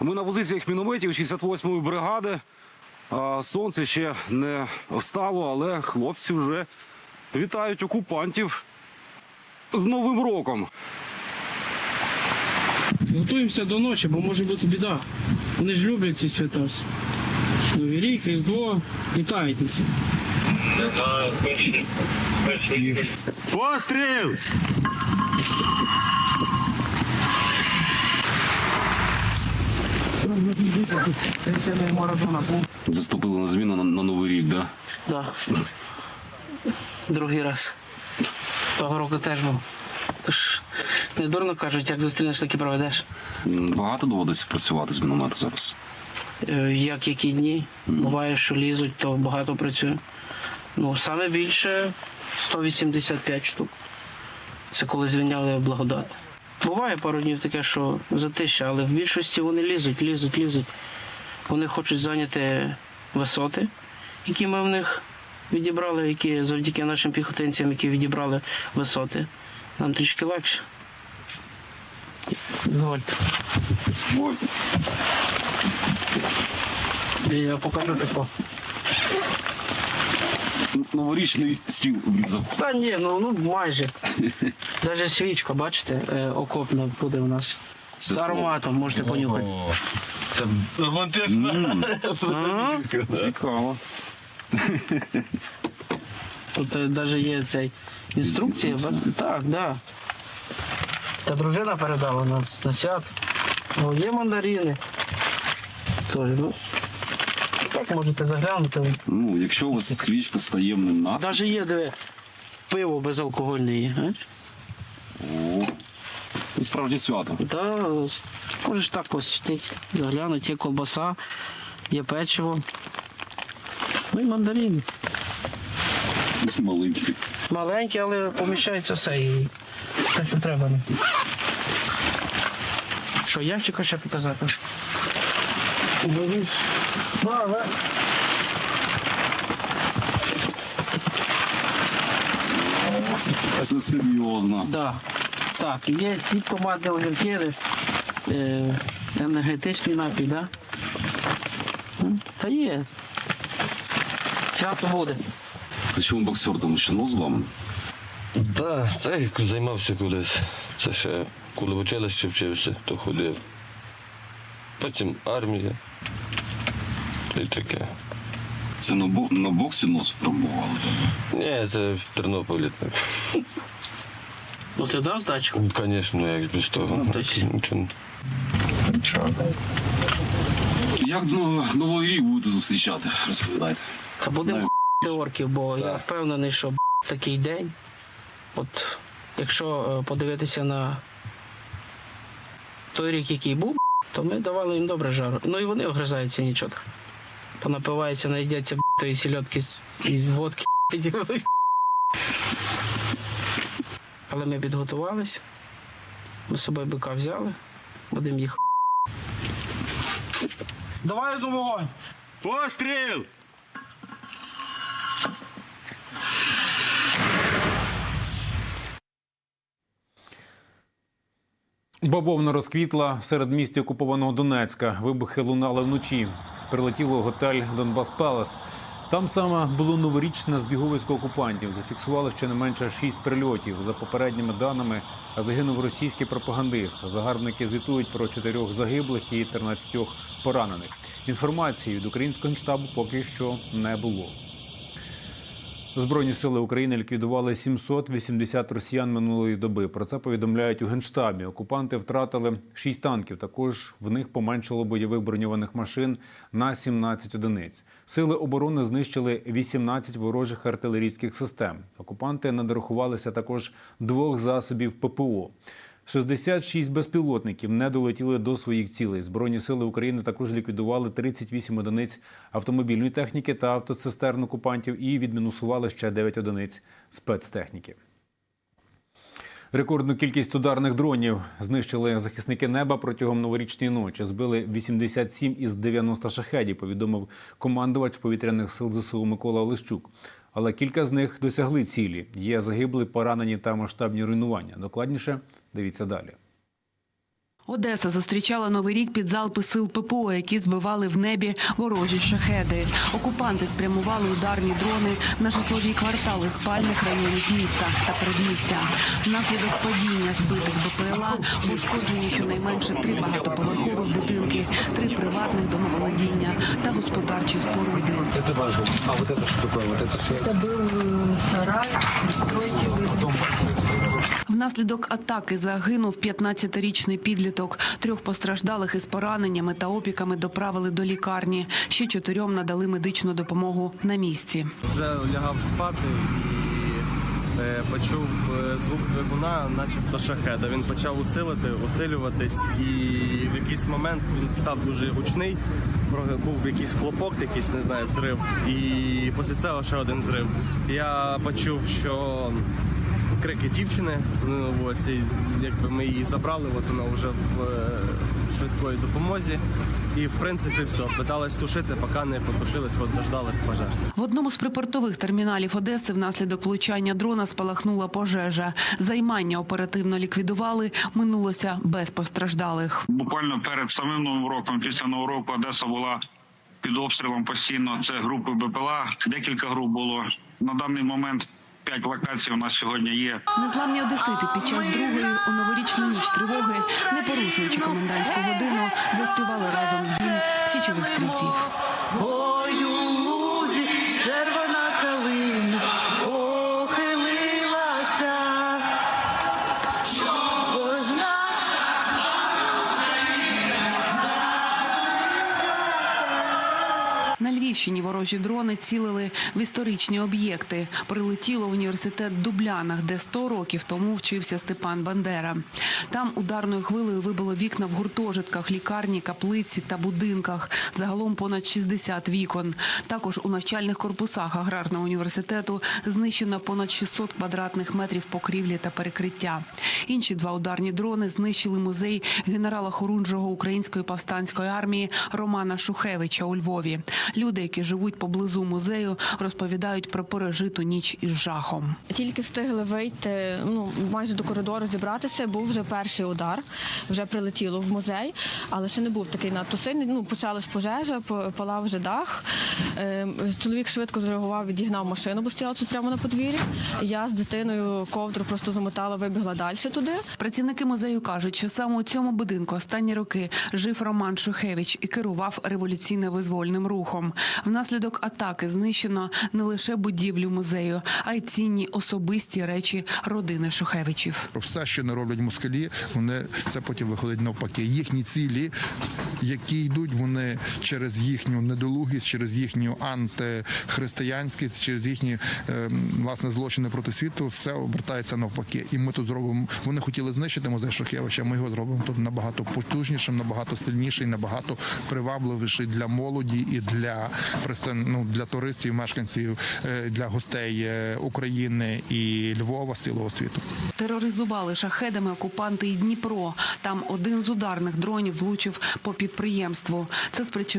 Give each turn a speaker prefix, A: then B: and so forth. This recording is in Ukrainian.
A: Ми на позиціях мінометів 68-ї бригади. Сонце ще не встало, але хлопці вже вітають окупантів з Новим роком.
B: Готуємося до ночі, бо може бути біда. Вони ж люблять ці свята. Новий рік, Різдво, вітають їх.
C: Постріл!
B: Був.
A: Заступили на зміну на, на Новий рік, да?
B: Да. Другий раз. Того року теж був. Тож не дурно кажуть, як зустрінеш, так і проведеш.
A: Багато доводиться працювати з міномету зараз.
B: Е, Як які дні. Буває, що лізуть, то багато працює. Ну, саме більше 185 штук. Це коли звільняли благодат. Буває пару днів таке, що затища, але в більшості вони лізуть, лізуть, лізуть. Вони хочуть зайняти висоти, які ми в них відібрали, які завдяки нашим піхотинцям, які відібрали висоти. Нам трішки легше. Дозвольте. Я покажу тако.
A: Новорічний стіл в рюкзаку.
B: Та ні, ну, ну майже. Навіть свічка, бачите, е, окопна буде у нас. З ароматом можете понюхати. Ага.
A: Цікаво.
B: Тут навіть є цей інструкція. Ба- Так, да. Та дружина передала на, на свят. О, є мандарини. Тож, ну, так можете заглянути.
A: Ну, якщо у вас свічка з таємним надписом,
B: Навіть є диви, пиво безалкогольне є. бачиш?
A: о, це справді свято.
B: Та можеш так ось заглянути, є колбаса, є печиво. Ну і мандарини.
A: Маленький.
B: Маленькі, але поміщається все і те, що треба. Що, ящика ще показати? Беріть. Ну,
A: Це серйозно.
B: Да. Так, є сік томатні огірки, е, енергетичний напій, да? Та є. Свято буде.
A: Причому боксер, тому що нос зламаний.
D: Так, так, займався колись. Це ще коли в училищі вчився, то ходив. Потім армія. Й таке.
A: Це на, бо- на боксі нос втрамбували.
D: Ні, це в Тернополі так.
B: Ну ти дав здачу?
D: Звісно, як без того.
B: Ну, точно.
A: Як ну, Новий рік будете зустрічати? Розповідайте.
B: Та будемо орків, бо я впевнений, що б, такий день. От якщо е, подивитися на той рік, який був, то ми давали їм добре жару. Ну і вони огризаються нічого. Понапиваються, наїдяться б, тої сільотки з і водки. Але ми підготувалися. Ми з собою бика взяли, будемо їх. Давай одну вогонь!
C: Постріл!
E: Бавовна розквітла в середмісті окупованого Донецька. Вибухи лунали вночі. Прилетіло готель Донбас Пелес. Там саме було новорічне збіговисько окупантів. Зафіксували щонайменше шість прильотів. За попередніми даними загинув російський пропагандист. Загарбники звітують про чотирьох загиблих і 13 поранених. Інформації від українського генштабу поки що не було. Збройні сили України ліквідували 780 росіян минулої доби. Про це повідомляють у генштабі. Окупанти втратили 6 танків. Також в них поменшало бойових броньованих машин на 17 одиниць. Сили оборони знищили 18 ворожих артилерійських систем. Окупанти надорахувалися також двох засобів ППО. 66 безпілотників не долетіли до своїх цілей. Збройні сили України також ліквідували 38 одиниць автомобільної техніки та автоцистерн окупантів і відмінусували ще 9 одиниць спецтехніки. Рекордну кількість ударних дронів знищили захисники неба протягом новорічної ночі. Збили 87 із 90 шахедів, повідомив командувач повітряних сил ЗСУ Микола Олещук. Але кілька з них досягли цілі. Є загиблі, поранені та масштабні руйнування. Докладніше дивіться далі.
C: Одеса зустрічала новий рік під залпи сил ППО, які збивали в небі ворожі шахеди. Окупанти спрямували ударні дрони на житлові квартали спальних районів міста та передмістя. Внаслідок падіння збитих БПЛА пошкоджені щонайменше три багатоповерхових будинки, три приватних домоволодіння та господарчі споруди.
F: Это важно. А вот это что такое? Вот это все?
C: Внаслідок атаки загинув 15-річний підліток. Трьох постраждалих із пораненнями та опіками доправили до лікарні. Ще чотирьом надали медичну допомогу на місці.
G: вже лягав спати і е, почув е, звук двигуна, начебто шахеда. Він почав усилити, усилюватись, і в якийсь момент він став дуже гучний. Був якийсь хлопок, якийсь не знаю, взрив. І після цього ще один взрив. Я почув, що крики дівчини. Ну ось і якби ми її забрали, от вона вже в е, швидкої допомозі. І в принципі все, питались тушити, поки не потушились, от дождались пожежних.
C: В одному з припортових терміналів Одеси внаслідок влучання дрона спалахнула пожежа. Займання оперативно ліквідували, минулося без постраждалих.
H: Буквально перед самим новим роком, після нового року, Одеса була під обстрілом постійно. Це групи БПЛА. Декілька груп було на даний момент. П'ять локацій у нас сьогодні є.
C: Незламні одесити під час другої у новорічну ніч тривоги, не порушуючи комендантську годину, заспівали разом гімн січових стрільців. Львівщині ворожі дрони цілили в історичні об'єкти. Прилетіло університет Дублянах, де 100 років тому вчився Степан Бандера. Там ударною хвилею вибило вікна в гуртожитках, лікарні, каплиці та будинках. Загалом понад 60 вікон. Також у навчальних корпусах аграрного університету знищено понад 600 квадратних метрів покрівлі та перекриття. Інші два ударні дрони знищили музей генерала Хорунжого української повстанської армії Романа Шухевича у Львові. Люди, які живуть поблизу музею, розповідають про пережиту ніч із жахом.
I: Тільки встигли вийти ну майже до коридору зібратися. Був вже перший удар, вже прилетіло в музей, але ще не був такий надто сильний. Ну почалась пожежа, по- палав вже дах. Е, Чоловік швидко зреагував, відігнав машину, бо стояла тут прямо на подвір'ї. Я з дитиною ковдру просто замотала, вибігла далі туди.
C: Працівники музею кажуть, що саме у цьому будинку останні роки жив Роман Шухевич і керував революційно-визвольним рухом. Внаслідок атаки знищено не лише будівлю музею, а й цінні особисті речі родини Шухевичів.
J: Все, що не роблять москалі, вони це потім виходить навпаки. Їхні цілі, які йдуть, вони через їхню недолугість, через їхню антихристиянськість, через їхні е, власне злочини проти світу, все обертається навпаки. І ми тут зробимо. Вони хотіли знищити музей Шухевича. Ми його зробимо тут набагато потужнішим, набагато сильніший, набагато привабливіший для молоді і для ну, для туристів, мешканців, е, для гостей е, України і Львова, цілого світу.
C: Тероризували шахедами окупанти і Дніпро. Там один з ударних дронів влучив по підприємству. Це спричинило